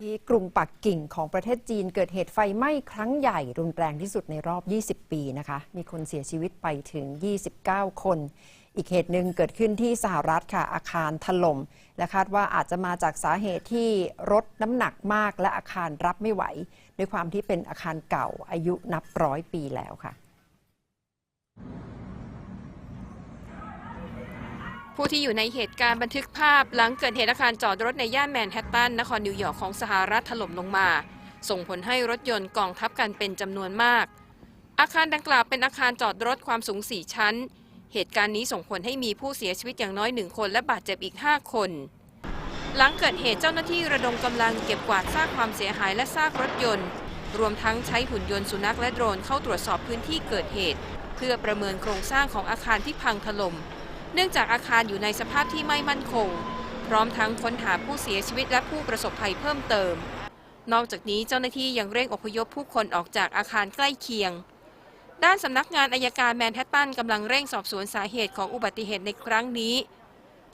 ที่กรุงปักกิ่งของประเทศจีนเกิดเหตุไฟไหม้ครั้งใหญ่รุนแรงที่สุดในรอบ 20 ปีนะคะ มีคนเสียชีวิตไปถึง 29 คน อีกเหตุหนึ่งเกิดขึ้นที่สหรัฐค่ะ อาคารถล่ม และคาดว่าอาจจะมาจากสาเหตุที่รถน้ำหนักมากและอาคารรับไม่ไหว ด้วยความที่เป็นอาคารเก่าอายุนับร้อยปีแล้วค่ะ ผู้ที่อยู่ในเหตุการณ์บันทึกภาพหลังเกิดเหตุอาคารจอดรถในย่านแมนฮัตตันนครนิวยอร์กของสหรัฐถล่มลงมา ส่งผลให้รถยนต์กองทับกันเป็นจำนวนมาก อาคารดังกล่าวเป็นอาคารจอดรถความสูง 4 ชั้น เหตุการณ์นี้ส่งผลให้มีผู้เสียชีวิตอย่างน้อยหนึ่งคนและบาดเจ็บอีก 5 คน หลังเกิดเหตุเจ้าหน้าที่ระดมกำลังเก็บกวาดซากความเสียหายและซากรถยนต์ รวมทั้งใช้หุ่นยนต์สุนัขและโดรนเข้าตรวจสอบพื้นที่เกิดเหตุ เพื่อประเมินโครงสร้างของอาคารที่พังถล่ม เนื่องจากอาคารอยู่ในสภาพที่ไม่มั่นคง พร้อมทั้งค้นหาผู้เสียชีวิตและผู้ประสบภัยเพิ่มเติม นอกจากนี้เจ้าหน้าที่ยังเร่งอพยพผู้คนออกจากอาคารใกล้เคียง ด้านสำนักงานอายการแมนฮัตตันกำลังเร่งสอบสวนสาเหตุของอุบัติเหตุในครั้งนี้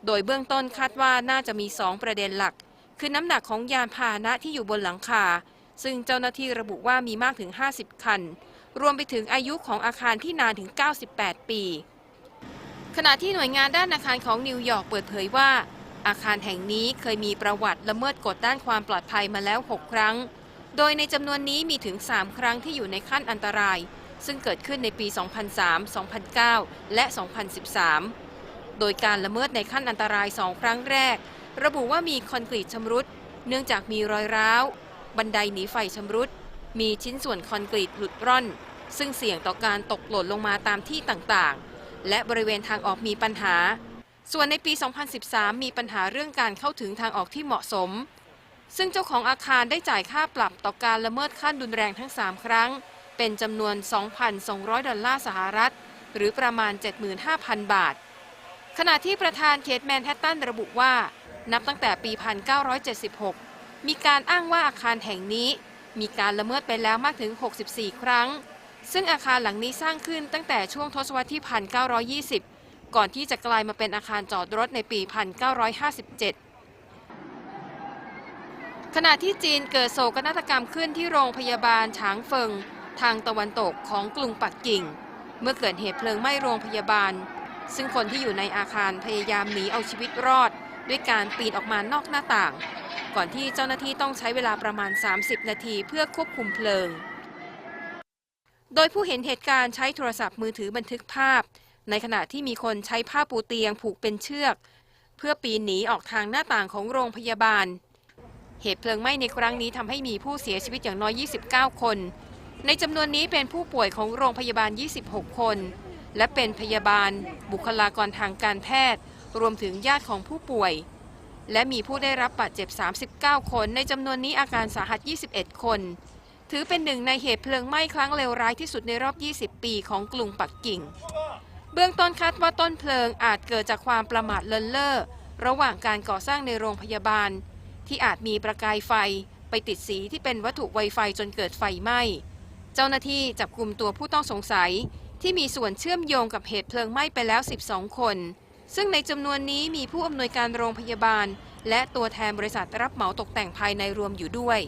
โดยเบื้องต้นคาดว่าน่าจะมี 2 ประเด็นหลัก คือน้ำหนักของยานพาหนะที่อยู่บนหลังคา ซึ่งเจ้าหน้าที่ระบุว่ามีมากถึง 50 คัน รวมไปถึงอายุของอาคารที่นานถึง 98 ปี ขณะที่หน่วยงานด้านอาคารของนิวยอร์กเปิดเผยว่า อาคารแห่งนี้เคยมีประวัติละเมิดกฎด้านความปลอดภัยมาแล้ว 6 ครั้ง โดยในจำนวนนี้มีถึง 3 ครั้งที่อยู่ในขั้นอันตราย ซึ่งเกิดขึ้นในปี 2003 2009 และ 2013 โดยการละเมิดในขั้นอันตราย 2 ครั้งแรก ระบุว่ามีคอนกรีตชำรุด เนื่องจากมีรอยร้าว บันไดหนีไฟชำรุด มีชิ้นส่วนคอนกรีตหลุดร่อน ซึ่งเสี่ยงต่อการตกหล่นลงมาตามที่ต่างๆ และบริเวณทางออกมีปัญหา ส่วนในปี 2013 มีปัญหาเรื่องการเข้าถึงทางออกที่เหมาะสม ซึ่งเจ้าของอาคารได้จ่ายค่าปรับต่อการละเมิดขั้นรุนแรงทั้ง 3 ครั้ง เป็นจำนวน 2,200 ดอลลาร์สหรัฐ หรือประมาณ 75,000 บาท ขณะที่ประธานเขตแมนฮัตตันระบุว่า นับตั้งแต่ปี 1976 มีการอ้างว่าอาคารแห่งนี้ มีการละเมิดไปแล้วมากถึง 64 ครั้ง ซึ่งอาคารหลังนี้สร้างขึ้นตั้งแต่ช่วงทศวรรษที่ 1920 ก่อนที่จะกลายมาเป็นอาคารจอดรถในปี 1957 ขณะที่จีนเกิดโศกนาฏกรรมขึ้นที่โรงพยาบาลฉางเฟิง ทางตะวันตกของกรุงปักกิ่ง เมื่อเกิดเหตุเพลิงไหม้โรงพยาบาล ซึ่งคนที่อยู่ในอาคารพยายามหนีเอาชีวิตรอด ด้วยการปีนออกมานอกหน้าต่าง ก่อนที่เจ้าหน้าที่ต้องใช้เวลาประมาณ 30 นาทีเพื่อควบคุมเพลิง โดยผู้เห็นเหตุการณ์ใช้โทรศัพท์มือถือบันทึกภาพ ในขณะที่มีคนใช้ผ้าปูเตียงผูกเป็นเชือก เพื่อปีนหนีออกทางหน้าต่างของโรงพยาบาล เหตุเพลิงไหม้ในครั้งนี้ทำให้มีผู้เสียชีวิตอย่างน้อย 29 คน ในจำนวนนี้เป็นผู้ป่วยของโรงพยาบาล 26 คน และเป็นพยาบาล บุคลากรทางการแพทย์ รวมถึงญาติของผู้ป่วย และมีผู้ได้รับบาดเจ็บ 39 คน ในจำนวนนี้อาการสาหัส 21 คน ถือเป็นหนึ่งในเหตุเพลิงไหม้ครั้งเลวร้ายที่สุดในรอบ 20 ปีของกรุงปักกิ่ง เบื้องต้นคาดว่าต้นเพลิงอาจเกิดจากความประมาทเลินเล่อระหว่างการก่อสร้างในโรงพยาบาล ที่อาจมีประกายไฟไปติดสีที่เป็นวัตถุไวไฟจนเกิดไฟไหม้ เจ้าหน้าที่จับกลุ่มตัวผู้ต้องสงสัย ที่มีส่วนเชื่อมโยงกับเหตุเพลิงไหม้ไปแล้ว 12 คน ซึ่งในจำนวนนี้มีผู้อำนวยการโรงพยาบาล และตัวแทนบริษัทรับเหมาตกแต่งภายในรวมอยู่ด้วย